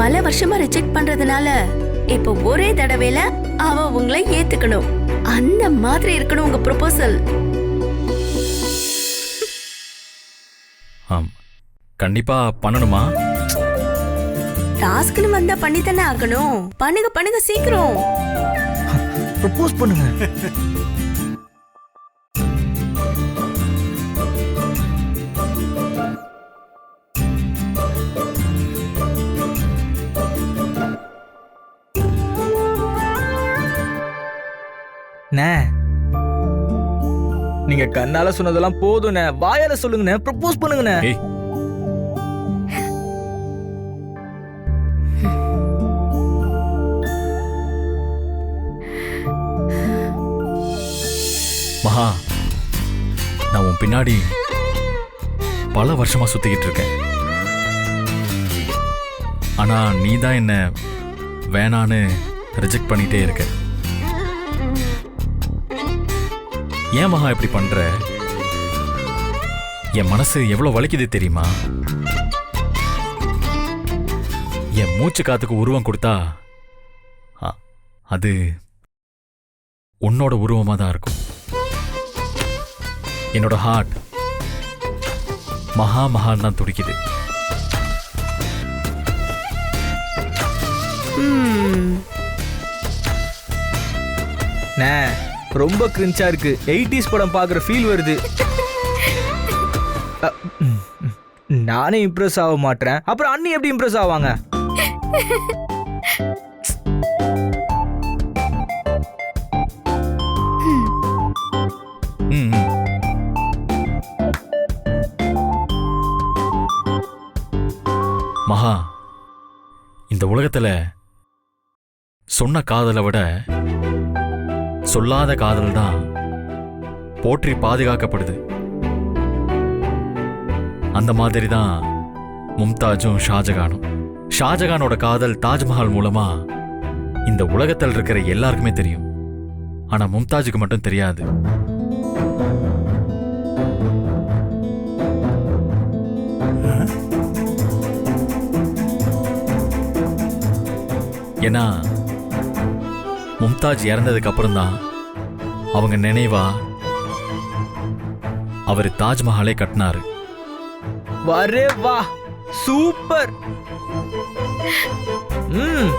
பல வருஷமா ரிஜெக்ட் பண்றதுனால இப்போ ஒரே தடவையில அவ உங்களை ஏத்துக்கணும். அந்த மாதிரி இருக்கணும் உங்க ப்ரொபோசல் ஆம். கண்டிப்பா பண்ணணுமா? டாஸ்க்னு வந்தா பண்ணி தானே ஆகணும். பண்ணுங்க பண்ணுங்க சீக்கிரம். ப்ரப்போஸ் பண்ணுங்க. அண்ணே, நீங்க கண்ணால சொன்னதெல்லாம் போதும்ண்ணே வாயால சொல்லுங்கண்ணே ப்ரப்போஸ் பண்ணுங்கண்ணே மகா நான் உன் பின்னாடி பல வருஷமா சுத்திக்கிட்டு இருக்கேன். ஆனா நீ தான் என்ன வேணான்னு ரிஜெக்ட் பண்ணிட்டே இருக்க. ஏன் மகா இப்படி பண்ற? என் மனசு எவ்வளவு வலிக்குது தெரியுமா? என் மூச்சு காத்துக்கு உருவம் கொடுத்தா அ- அது உன்னோட உருவமா தான் இருக்கும். என்னோட ஹார்ட் மகா மகான் தான் துடிக்குது. ம், ரொம்ப கிரின்ச்சா இருக்கு. எயிட்டிஸ் படம் பாக்குற ஃபீல் வருது. நானே இம்ப்ரெஸ் ஆக மாட்டேன். அப்புறம் அண்ணி எப்படி இம்ப்ரெஸ் ஆவாங்க? மகா இந்த உலகத்துல சொன்ன காதலை விட சொல்லாத காதல் தான் போற்றி பாதுகாக்கப்படுது. அந்த மாதிரி தான் மும்தாஜும் ஷாஜகானும். ஷாஜகானோட காதல் தாஜ்மஹால் மூலமா இந்த உலகத்தில் இருக்கிற எல்லாருக்குமே தெரியும். ஆனா மும்தாஜுக்கு மட்டும் தெரியாது. ஏன்னா மும்தாஜ் இறந்ததுக்கு அப்புறம் தான் அவங்க நினைவா அவர் தாஜ்மஹாலை கட்டினாரு. வரே வா. சூப்பர். ம்.